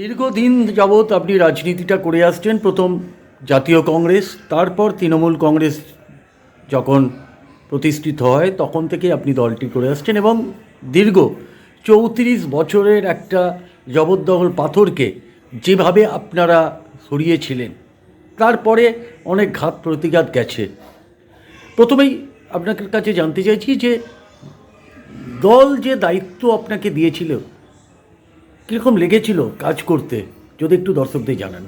দীর্ঘদিন যাবৎ আপনি রাজনীতিটা করে আসছেন প্রথম জাতীয় কংগ্রেস, তারপর তৃণমূল কংগ্রেস যখন প্রতিষ্ঠিত হয়, তখন থেকে আপনি দলটি করে আসছেন এবং দীর্ঘ চৌত্রিশ বছরের একটা জবরদখল পাথরকে যেভাবে আপনারা সরিয়েছিলেন, তারপরে অনেক ঘাত প্রতিঘাত গেছে। প্রথমেই আপনার কাছে জানতে চাইছি যে দল যে দায়িত্ব আপনাকে দিয়েছিল কীরকম লেগেছিল কাজ করতে? যদি একটু দর্শকদের জানান।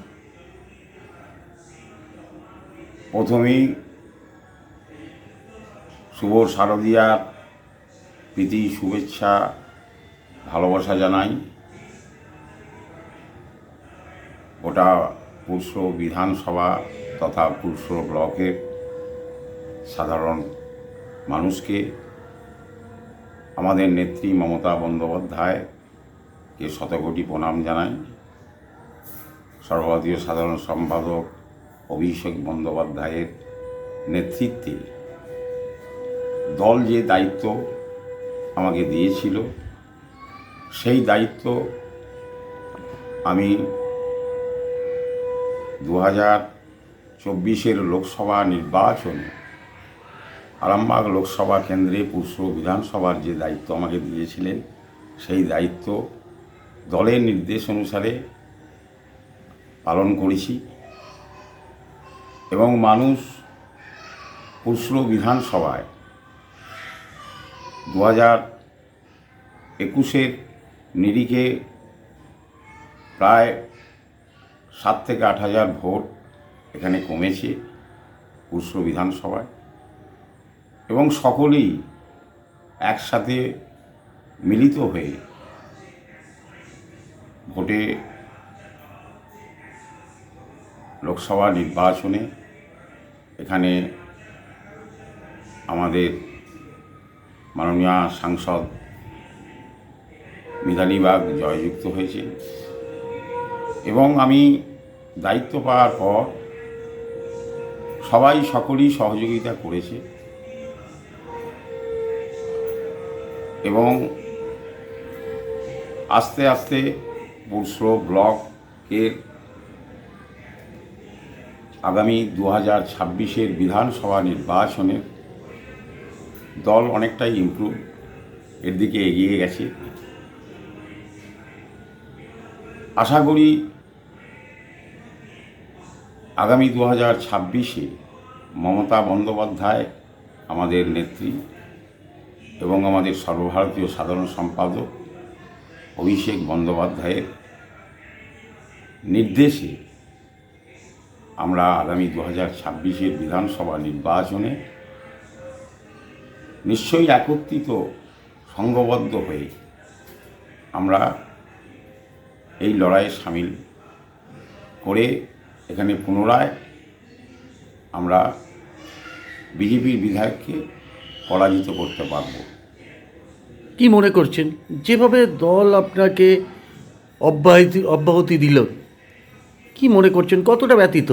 প্রথমেই শুভ শারদীয়ার প্রীতি, শুভেচ্ছা, ভালোবাসা জানাই। ওটা পুরুষ বিধানসভা তথা পুরুষ ব্লকের সাধারণ মানুষকে, আমাদের নেত্রী মমতা বন্দ্যোপাধ্যায়কে শতকোটি প্রণাম জানাই। সর্বভারতীয় সাধারণ সম্পাদক অভিষেক বন্দ্যোপাধ্যায়ের নেতৃত্বে দল যে দায়িত্ব আমাকে দিয়েছিল, সেই দায়িত্ব আমি দু হাজার চব্বিশের লোকসভা নির্বাচনে, আরামবাগ লোকসভা কেন্দ্রে পুরুষ বিধানসভার যে দায়িত্ব আমাকে দিয়েছিলেন, সেই দায়িত্ব দলের নির্দেশ অনুসারে পালন করেছি এবং মানুষ পুরুষ বিধানসভায় দু হাজার একুশের নিরিখে প্রায় সাত থেকে আট হাজার ভোট এখানে কমেছে পুরুষ বিধানসভায় এবং সকলেই একসাথে মিলিত হয়ে ভোটে লোকসভা নির্বাচনে এখানে আমাদের মাননীয় সাংসদ মিতালি বাগ জয়যুক্ত হয়েছে এবং আমি দায়িত্ব পাওয়ার পর সবাই সকলেই সহযোগিতা করেছে। এবং আস্তে আস্তে বুলসরো ব্লকের আগামী দু হাজার ছাব্বিশের বিধানসভা নির্বাচনের দল অনেকটাই ইম্প্রুভ এর দিকে এগিয়ে গেছে। আশা করি আগামী দু হাজার ছাব্বিশে মমতা বন্দ্যোপাধ্যায় আমাদের নেত্রী এবং আমাদের সর্বভারতীয় সাধারণ সম্পাদক অভিষেক বন্দ্যোপাধ্যায়ের নির্দেশে আমরা আগামী দু হাজার ছাব্বিশের বিধানসভা নির্বাচনে নিশ্চয়ই একত্রিত, সংঘবদ্ধ হয়ে আমরা এই লড়াইয়ে সামিল করে এখানে পুনরায় আমরা বিজেপির বিধায়ককে পরাজিত করতে পারব। কি মনে করছেন? যেভাবে দল আপনাকে অব্যাহতি অব্যাহতি দিল, কি মনে করছেন? কতটা ব্যতীত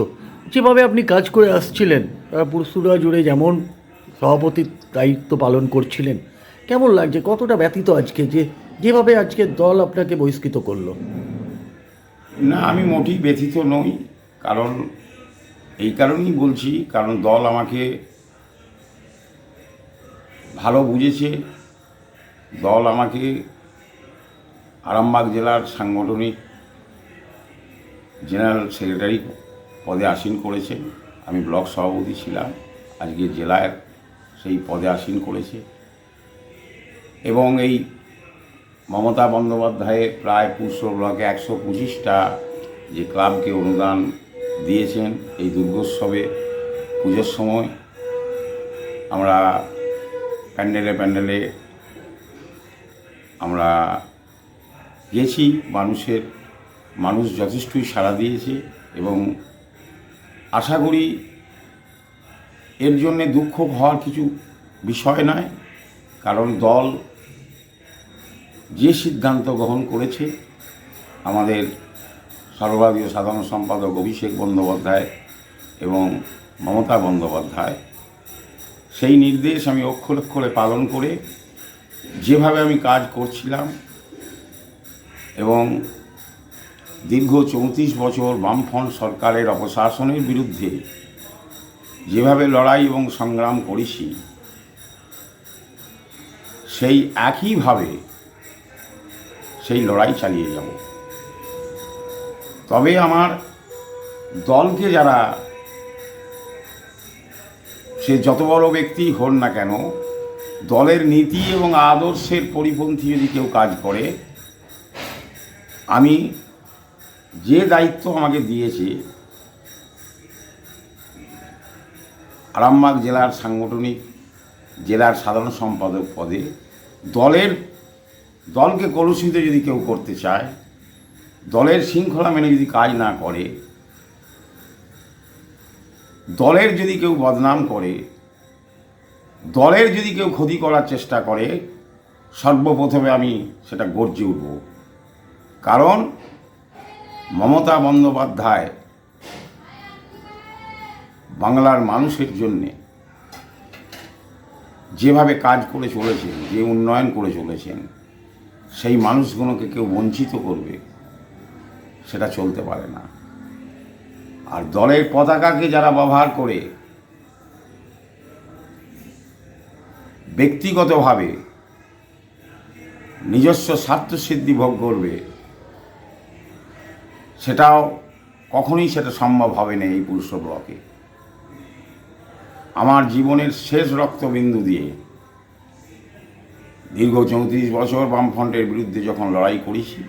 যেভাবে আপনি কাজ করে আসছিলেন পুরসুরা জুড়ে যেমন সভাপতির দায়িত্ব পালন করছিলেন, কেমন লাগছে? কতটা ব্যতীত আজকে যে, যেভাবে আজকে দল আপনাকে বহিষ্কৃত করল? না, আমি মোটেই ব্যথিত নই, কারণ এই কারণেই বলছি, কারণ দল আমাকে ভালো বুঝেছে দল আমাকে আরামবাগ জেলার সাংগঠনিক জেনারেল সেক্রেটারি পদে আসীন করেছে। আমি ব্লক সভাপতি ছিলাম, আজকে জেলায় সেই পদে আসীন করেছে। এবং এই মমতা বন্দ্যোপাধ্যায়ের প্রায় পুষ্য ব্লকে একশো পঁচিশটা যে ক্লাবকে অনুদান দিয়েছেন এই দুর্গোৎসবে পুজোর সময় আমরা প্যান্ডেলে প্যান্ডেলে আমরা গেছি, মানুষের, মানুষ যথেষ্টই সাড়া দিয়েছে এবং আশা করি এর জন্যে দুঃখ হওয়ার কিছু বিষয় নয়, কারণ দল যে সিদ্ধান্ত গ্রহণ করেছে, আমাদের সর্বভারতীয় সাধারণ সম্পাদক অভিষেক বন্দ্যোপাধ্যায় এবং মমতা বন্দ্যোপাধ্যায়, সেই নির্দেশ আমি অক্ষর অক্ষরে পালন করে যেভাবে আমি কাজ করছিলাম এবং দীর্ঘ চৌত্রিশ বছর বামফ্রন্ট সরকারের অপশাসনের বিরুদ্ধে যেভাবে লড়াই এবং সংগ্রাম করেছি, সেই একইভাবে সেই লড়াই চালিয়ে যাব। তবে আমার দলকে যারা, সে যত বড় ব্যক্তি হন না কেন দলের নীতি এবং আদর্শের পরিপন্থী যদি কেউ কাজ করে, আমি যে দায়িত্ব আমাকে দিয়েছে, আরামবাগ জেলার সাংগঠনিক জেলার সাধারণ সম্পাদক পদে দলের, দলকে কলুষিত যদি কেউ করতে চায়, দলের শৃঙ্খলা মেনে যদি কাজ না করে, দলের যদি কেউ বদনাম করে দলের যদি কেউ ক্ষতি করার চেষ্টা করে, সর্বপ্রথমে আমি সেটা গর্জে উঠব। কারণ মমতা বন্দ্যোপাধ্যায় বাংলার মানুষের জন্যে যেভাবে কাজ করে চলেছেন, যে উন্নয়ন করে চলেছেন, সেই মানুষগুলোকে কেউ বঞ্চিত করবে, সেটা চলতে পারে না। আর দলের পতাকাকে যারা ব্যবহার করে ব্যক্তিগতভাবে নিজস্ব স্বার্থসিদ্ধি ভোগ করবে, সেটাও কখনোই সেটা সম্ভব হবে না এই পুরুষ ব্লকে। আমার জীবনের শেষ রক্তবিন্দু দিয়ে দীর্ঘ চৌত্রিশ বছর বামফ্রন্টের বিরুদ্ধে যখন লড়াই করেছি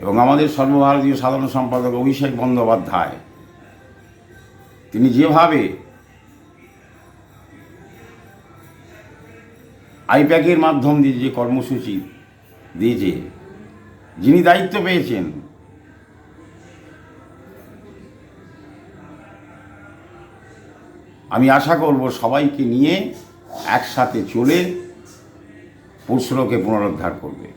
এবং আমাদের সর্বভারতীয় সাধারণ সম্পাদক অভিষেক বন্দ্যোপাধ্যায়, তিনি যেভাবে আইপ্যাকের মাধ্যম দিয়ে যে কর্মসূচি দিয়েছে, যিনি দায়িত্ব পেয়েছেন, আমি আশা করব সবাইকে নিয়ে একসাথে চলে পরশুরকে পুনরুদ্ধার করবে।